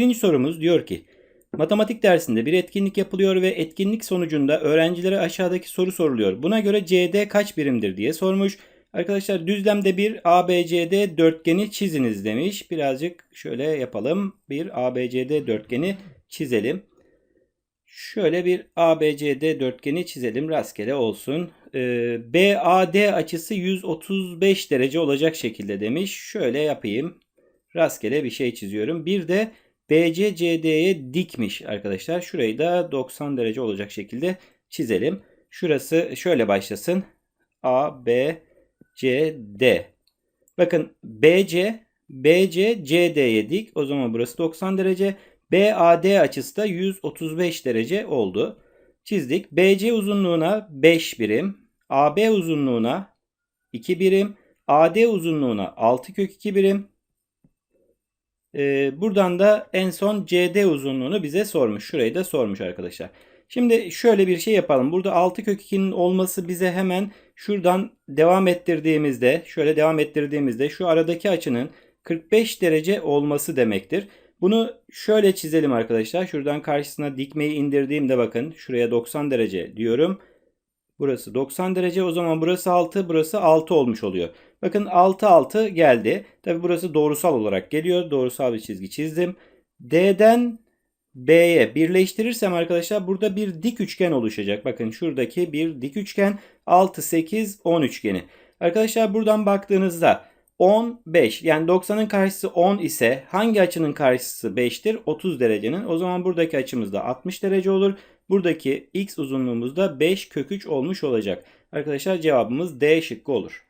Birinci sorumuz diyor ki Matematik dersinde bir etkinlik yapılıyor ve etkinlik sonucunda öğrencilere aşağıdaki soru soruluyor. Buna göre CD kaç birimdir diye sormuş. Arkadaşlar düzlemde bir ABCD dörtgeni çiziniz demiş. Birazcık şöyle yapalım. Bir ABCD dörtgeni çizelim. Şöyle bir ABCD dörtgeni çizelim. Rastgele olsun. Ee, BAD açısı 135 derece olacak şekilde demiş. Şöyle yapayım. Rastgele bir şey çiziyorum. Bir de BC CD'ye dikmiş arkadaşlar. Şurayı da 90 derece olacak şekilde çizelim. Şurası şöyle başlasın. A, B, C, D. Bakın BC, BC CD'ye dik. O zaman burası 90 derece. BAD açısı da 135 derece oldu. Çizdik. BC uzunluğuna 5 birim. AB uzunluğuna 2 birim. AD uzunluğuna 6 kök 2 birim. Ee, buradan da en son CD uzunluğunu bize sormuş. Şurayı da sormuş arkadaşlar. Şimdi şöyle bir şey yapalım. Burada 6 kök 2'nin olması bize hemen şuradan devam ettirdiğimizde şöyle devam ettirdiğimizde şu aradaki açının 45 derece olması demektir. Bunu şöyle çizelim arkadaşlar. Şuradan karşısına dikmeyi indirdiğimde bakın şuraya 90 derece diyorum. Burası 90 derece. O zaman burası 6, burası 6 olmuş oluyor. Bakın 6 6 geldi. Tabi burası doğrusal olarak geliyor. Doğrusal bir çizgi çizdim. D'den B'ye birleştirirsem arkadaşlar burada bir dik üçgen oluşacak. Bakın şuradaki bir dik üçgen 6 8 10 üçgeni. Arkadaşlar buradan baktığınızda 15 yani 90'ın karşısı 10 ise hangi açının karşısı 5'tir? 30 derecenin. O zaman buradaki açımız da 60 derece olur. Buradaki x uzunluğumuz da 5 kök 3 olmuş olacak. Arkadaşlar cevabımız D şıkkı olur.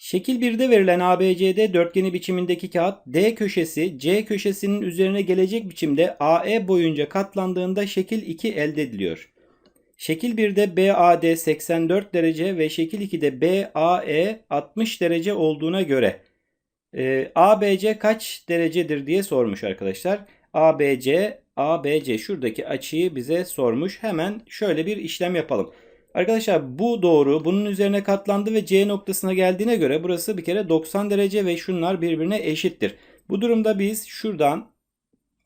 Şekil 1'de verilen ABCD dörtgeni biçimindeki kağıt D köşesi C köşesinin üzerine gelecek biçimde AE boyunca katlandığında şekil 2 elde ediliyor. Şekil 1'de BAD 84 derece ve şekil 2'de BAE 60 derece olduğuna göre e, ABC kaç derecedir diye sormuş arkadaşlar. ABC, ABC şuradaki açıyı bize sormuş. Hemen şöyle bir işlem yapalım. Arkadaşlar bu doğru bunun üzerine katlandı ve C noktasına geldiğine göre burası bir kere 90 derece ve şunlar birbirine eşittir. Bu durumda biz şuradan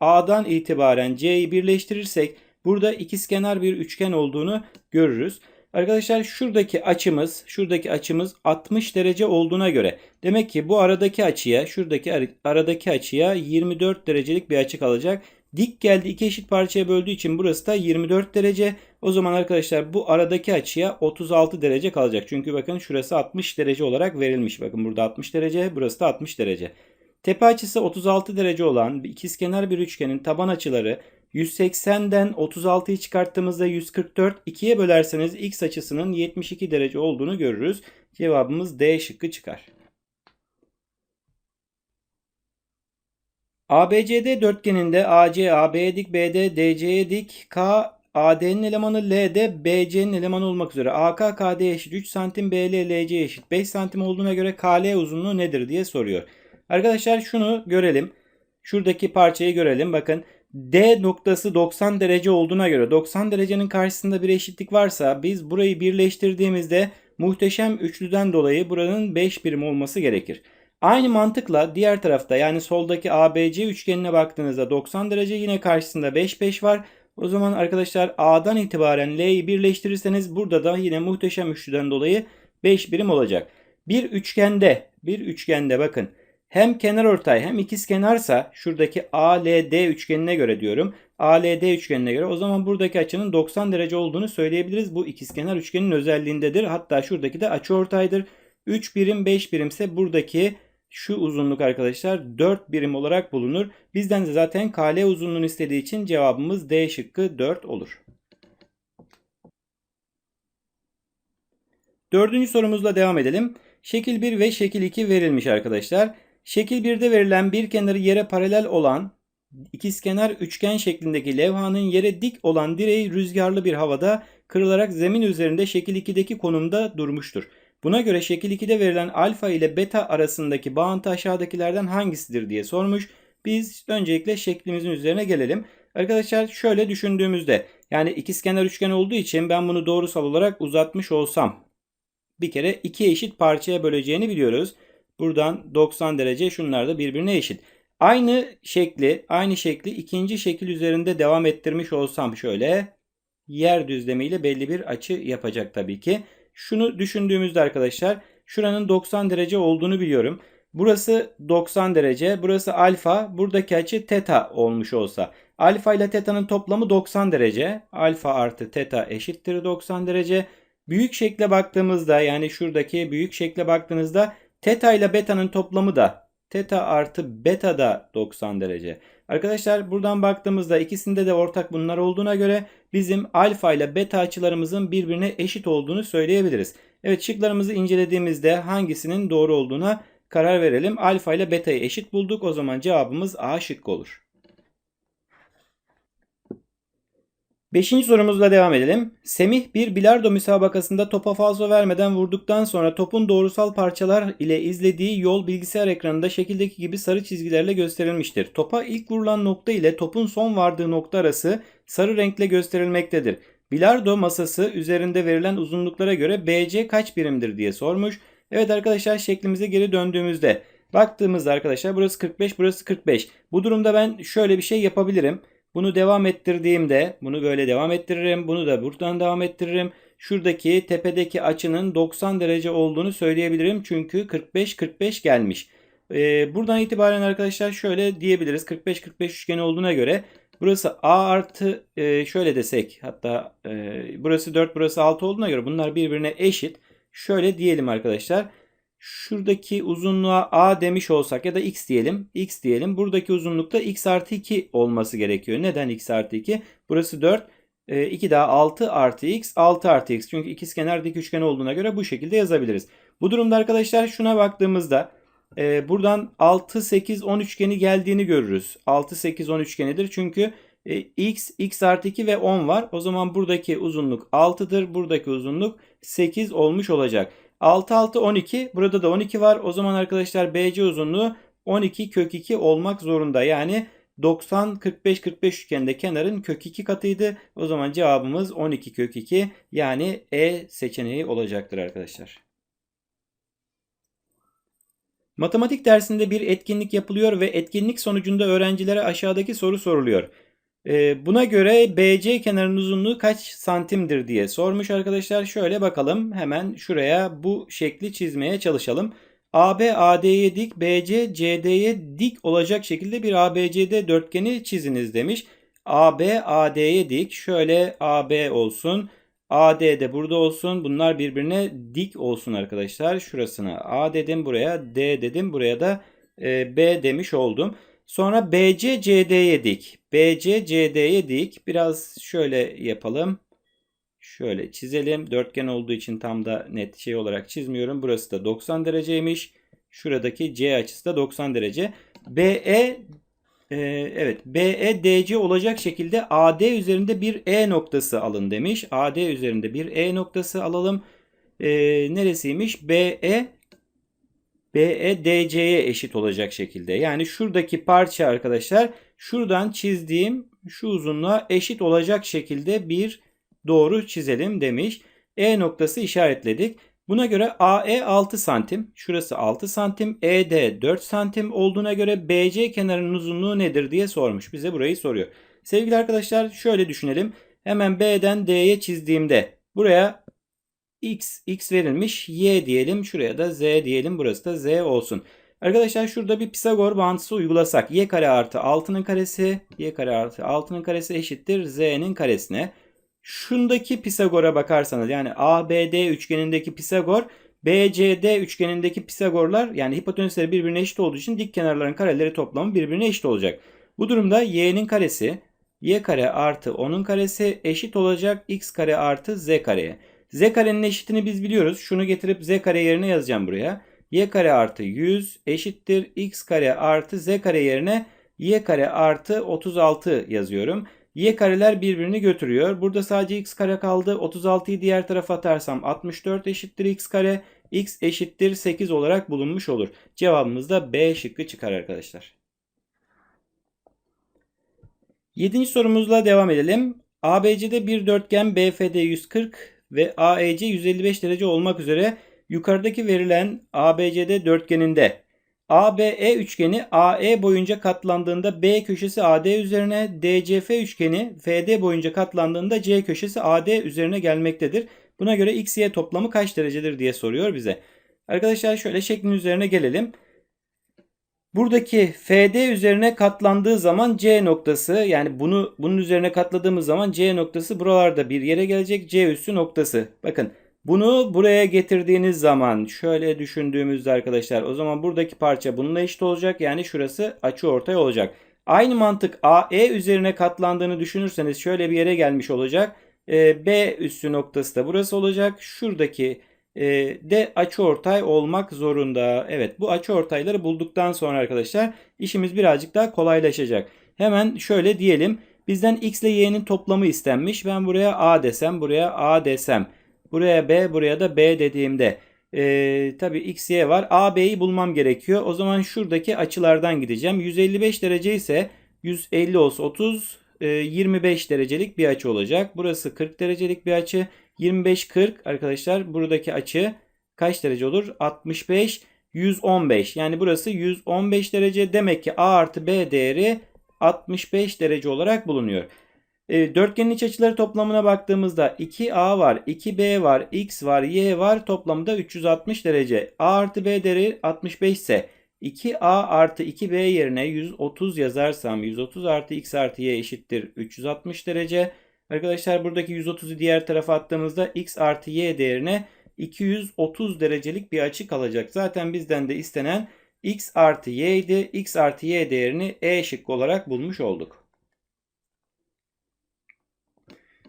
A'dan itibaren C'yi birleştirirsek burada ikizkenar bir üçgen olduğunu görürüz. Arkadaşlar şuradaki açımız, şuradaki açımız 60 derece olduğuna göre demek ki bu aradaki açıya, şuradaki aradaki açıya 24 derecelik bir açı kalacak. Dik geldi iki eşit parçaya böldüğü için burası da 24 derece. O zaman arkadaşlar bu aradaki açıya 36 derece kalacak. Çünkü bakın şurası 60 derece olarak verilmiş. Bakın burada 60 derece, burası da 60 derece. Tepe açısı 36 derece olan ikizkenar bir üçgenin taban açıları 180'den 36'yı çıkarttığımızda 144. 2'ye bölerseniz x açısının 72 derece olduğunu görürüz. Cevabımız D şıkkı çıkar. ABCD dörtgeninde AC AB'ye dik, BD DC'ye dik, K AD'nin elemanı L'de BC'nin elemanı olmak üzere AK KD eşit 3 santim BL LC eşit 5 santim olduğuna göre KL uzunluğu nedir diye soruyor. Arkadaşlar şunu görelim. Şuradaki parçayı görelim. Bakın D noktası 90 derece olduğuna göre 90 derecenin karşısında bir eşitlik varsa biz burayı birleştirdiğimizde muhteşem üçlüden dolayı buranın 5 birim olması gerekir. Aynı mantıkla diğer tarafta yani soldaki ABC üçgenine baktığınızda 90 derece yine karşısında 5 5 var. O zaman arkadaşlar A'dan itibaren L'yi birleştirirseniz burada da yine muhteşem üçlüden dolayı 5 birim olacak. Bir üçgende, bir üçgende bakın hem kenar ortay hem ikiz kenarsa şuradaki ALD üçgenine göre diyorum. ALD üçgenine göre o zaman buradaki açının 90 derece olduğunu söyleyebiliriz. Bu ikizkenar üçgenin özelliğindedir. Hatta şuradaki de açı ortaydır. 3 birim 5 birimse buradaki şu uzunluk arkadaşlar 4 birim olarak bulunur. Bizden de zaten KL uzunluğunu istediği için cevabımız D şıkkı 4 olur. Dördüncü sorumuzla devam edelim. Şekil 1 ve şekil 2 verilmiş arkadaşlar. Şekil 1'de verilen bir kenarı yere paralel olan ikizkenar üçgen şeklindeki levhanın yere dik olan direği rüzgarlı bir havada kırılarak zemin üzerinde şekil 2'deki konumda durmuştur. Buna göre şekil 2'de verilen alfa ile beta arasındaki bağıntı aşağıdakilerden hangisidir diye sormuş. Biz öncelikle şeklimizin üzerine gelelim. Arkadaşlar şöyle düşündüğümüzde yani ikizkenar üçgen olduğu için ben bunu doğrusal olarak uzatmış olsam bir kere iki eşit parçaya böleceğini biliyoruz. Buradan 90 derece şunlar da birbirine eşit. Aynı şekli, aynı şekli ikinci şekil üzerinde devam ettirmiş olsam şöyle yer düzlemiyle belli bir açı yapacak tabii ki. Şunu düşündüğümüzde arkadaşlar şuranın 90 derece olduğunu biliyorum. Burası 90 derece, burası alfa, buradaki açı teta olmuş olsa. Alfa ile teta'nın toplamı 90 derece. Alfa artı teta eşittir 90 derece. Büyük şekle baktığımızda yani şuradaki büyük şekle baktığınızda teta ile beta'nın toplamı da teta artı beta da 90 derece. Arkadaşlar buradan baktığımızda ikisinde de ortak bunlar olduğuna göre bizim alfa ile beta açılarımızın birbirine eşit olduğunu söyleyebiliriz. Evet şıklarımızı incelediğimizde hangisinin doğru olduğuna karar verelim. Alfa ile beta'yı eşit bulduk. O zaman cevabımız A şıkkı olur. Beşinci sorumuzla devam edelim. Semih bir bilardo müsabakasında topa falso vermeden vurduktan sonra topun doğrusal parçalar ile izlediği yol bilgisayar ekranında şekildeki gibi sarı çizgilerle gösterilmiştir. Topa ilk vurulan nokta ile topun son vardığı nokta arası sarı renkle gösterilmektedir. Bilardo masası üzerinde verilen uzunluklara göre BC kaç birimdir diye sormuş. Evet arkadaşlar şeklimize geri döndüğümüzde baktığımızda arkadaşlar burası 45 burası 45. Bu durumda ben şöyle bir şey yapabilirim. Bunu devam ettirdiğimde bunu böyle devam ettiririm. Bunu da buradan devam ettiririm. Şuradaki tepedeki açının 90 derece olduğunu söyleyebilirim. Çünkü 45-45 gelmiş. Ee, buradan itibaren arkadaşlar şöyle diyebiliriz. 45-45 üçgeni olduğuna göre burası A artı e, şöyle desek hatta e, burası 4 burası 6 olduğuna göre bunlar birbirine eşit. Şöyle diyelim arkadaşlar. Şuradaki uzunluğa A demiş olsak ya da X diyelim. X diyelim. Buradaki uzunlukta X artı 2 olması gerekiyor. Neden X artı 2? Burası 4. 2 daha 6 artı X. 6 artı X. Çünkü ikizkenar dik üçgen olduğuna göre bu şekilde yazabiliriz. Bu durumda arkadaşlar şuna baktığımızda e, buradan 6, 8, 10 üçgeni geldiğini görürüz. 6, 8, 10 üçgenidir. Çünkü e, X, X artı 2 ve 10 var. O zaman buradaki uzunluk 6'dır. Buradaki uzunluk 8 olmuş olacak. 6 6 12. Burada da 12 var. O zaman arkadaşlar BC uzunluğu 12 kök 2 olmak zorunda. Yani 90 45 45 üçgende kenarın kök 2 katıydı. O zaman cevabımız 12 kök 2 yani E seçeneği olacaktır arkadaşlar. Matematik dersinde bir etkinlik yapılıyor ve etkinlik sonucunda öğrencilere aşağıdaki soru soruluyor. Ee, buna göre BC kenarının uzunluğu kaç santimdir diye sormuş arkadaşlar. Şöyle bakalım hemen şuraya bu şekli çizmeye çalışalım. AB AD'ye dik, BC CD'ye dik olacak şekilde bir ABCD dörtgeni çiziniz demiş. AB AD'ye dik. Şöyle AB olsun. AD de burada olsun. Bunlar birbirine dik olsun arkadaşlar. Şurasına A dedim buraya D dedim. Buraya da e, B demiş oldum. Sonra BC CD'ye dik. BC CD'ye dik. Biraz şöyle yapalım. Şöyle çizelim. Dörtgen olduğu için tam da net şey olarak çizmiyorum. Burası da 90 dereceymiş. Şuradaki C açısı da 90 derece. BE e, evet BE DC olacak şekilde AD üzerinde bir E noktası alın demiş. AD üzerinde bir E noktası alalım. E, neresiymiş? BE BE DC'ye eşit olacak şekilde. Yani şuradaki parça arkadaşlar şuradan çizdiğim şu uzunluğa eşit olacak şekilde bir doğru çizelim demiş. E noktası işaretledik. Buna göre AE 6 santim, şurası 6 santim, ED 4 santim olduğuna göre BC kenarının uzunluğu nedir diye sormuş. Bize burayı soruyor. Sevgili arkadaşlar şöyle düşünelim. Hemen B'den D'ye çizdiğimde buraya x, x verilmiş. Y diyelim. Şuraya da z diyelim. Burası da z olsun. Arkadaşlar şurada bir Pisagor bağıntısı uygulasak. y kare artı 6'nın karesi. y kare artı 6'nın karesi eşittir z'nin karesine. Şundaki Pisagor'a bakarsanız yani ABD üçgenindeki Pisagor BCD üçgenindeki Pisagorlar yani hipotenüsleri birbirine eşit olduğu için dik kenarların kareleri toplamı birbirine eşit olacak. Bu durumda y'nin karesi y kare artı 10'un karesi eşit olacak x kare artı z kareye. Z karenin eşitini biz biliyoruz. Şunu getirip Z kare yerine yazacağım buraya. Y kare artı 100 eşittir X kare artı Z kare yerine Y kare artı 36 yazıyorum. Y kareler birbirini götürüyor. Burada sadece X kare kaldı. 36'yı diğer tarafa atarsam 64 eşittir X kare. X eşittir 8 olarak bulunmuş olur. Cevabımız da B şıkkı çıkar arkadaşlar. Yedinci sorumuzla devam edelim. ABC'de bir dörtgen BFD 140 ve AEC 155 derece olmak üzere yukarıdaki verilen ABCD dörtgeninde ABE üçgeni AE boyunca katlandığında B köşesi AD üzerine, DCF üçgeni FD boyunca katlandığında C köşesi AD üzerine gelmektedir. Buna göre x, y toplamı kaç derecedir diye soruyor bize. Arkadaşlar şöyle şeklin üzerine gelelim. Buradaki FD üzerine katlandığı zaman C noktası yani bunu bunun üzerine katladığımız zaman C noktası buralarda bir yere gelecek. C üssü noktası. Bakın bunu buraya getirdiğiniz zaman şöyle düşündüğümüzde arkadaşlar o zaman buradaki parça bununla eşit olacak. Yani şurası açı ortay olacak. Aynı mantık AE üzerine katlandığını düşünürseniz şöyle bir yere gelmiş olacak. Ee, B üssü noktası da burası olacak. Şuradaki e, de açıortay olmak zorunda. Evet bu açıortayları bulduktan sonra arkadaşlar işimiz birazcık daha kolaylaşacak. Hemen şöyle diyelim. Bizden x ile y'nin toplamı istenmiş. Ben buraya a desem, buraya a desem. Buraya b, buraya da b dediğimde e, tabii x, y var. a, b'yi bulmam gerekiyor. O zaman şuradaki açılardan gideceğim. 155 derece ise 150 olsa 30, e, 25 derecelik bir açı olacak. Burası 40 derecelik bir açı. 25-40 arkadaşlar buradaki açı kaç derece olur? 65 115 yani burası 115 derece demek ki A artı B değeri 65 derece olarak bulunuyor. E, dörtgenin iç açıları toplamına baktığımızda 2A var, 2B var, X var, Y var toplamda 360 derece. A artı B değeri 65 ise 2A artı 2B yerine 130 yazarsam 130 artı X artı Y eşittir 360 derece. Arkadaşlar buradaki 130'u diğer tarafa attığımızda x artı y değerine 230 derecelik bir açı kalacak. Zaten bizden de istenen x artı y x artı y değerini e şıkkı olarak bulmuş olduk.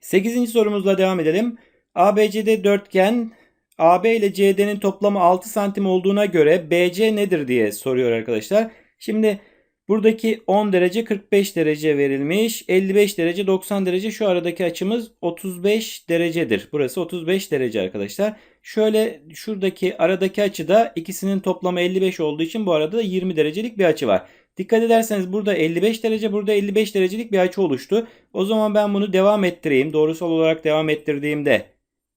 8. sorumuzla devam edelim. ABCD dörtgen AB ile CD'nin toplamı 6 santim olduğuna göre BC nedir diye soruyor arkadaşlar. Şimdi Buradaki 10 derece 45 derece verilmiş. 55 derece 90 derece şu aradaki açımız 35 derecedir. Burası 35 derece arkadaşlar. Şöyle şuradaki aradaki açıda ikisinin toplamı 55 olduğu için bu arada da 20 derecelik bir açı var. Dikkat ederseniz burada 55 derece burada 55 derecelik bir açı oluştu. O zaman ben bunu devam ettireyim. Doğrusal olarak devam ettirdiğimde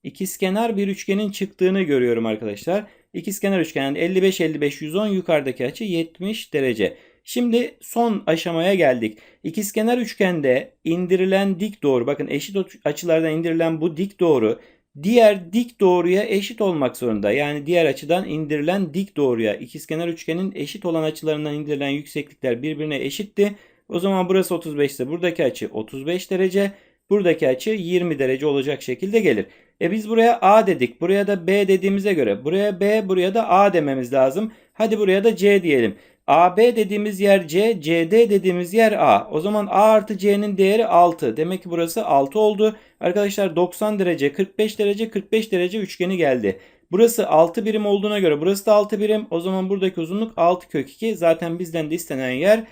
ikizkenar bir üçgenin çıktığını görüyorum arkadaşlar. İkizkenar üçgenin 55 55 110 yukarıdaki açı 70 derece. Şimdi son aşamaya geldik. İkizkenar üçgende indirilen dik doğru bakın eşit açılardan indirilen bu dik doğru diğer dik doğruya eşit olmak zorunda. Yani diğer açıdan indirilen dik doğruya ikizkenar üçgenin eşit olan açılarından indirilen yükseklikler birbirine eşitti. O zaman burası 35 ise buradaki açı 35 derece. Buradaki açı 20 derece olacak şekilde gelir. E biz buraya A dedik. Buraya da B dediğimize göre buraya B buraya da A dememiz lazım. Hadi buraya da C diyelim. AB dediğimiz yer C, CD dediğimiz yer A. O zaman A artı C'nin değeri 6. Demek ki burası 6 oldu. Arkadaşlar 90 derece, 45 derece, 45 derece üçgeni geldi. Burası 6 birim olduğuna göre burası da 6 birim. O zaman buradaki uzunluk 6 kök 2. Zaten bizden de istenen yer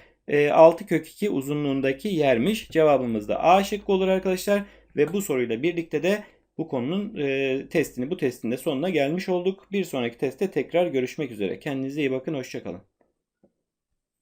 6 e, kök 2 uzunluğundaki yermiş. Cevabımız da A şıkkı olur arkadaşlar. Ve bu soruyla birlikte de bu konunun e, testini, bu testin de sonuna gelmiş olduk. Bir sonraki testte tekrar görüşmek üzere. Kendinize iyi bakın, hoşçakalın.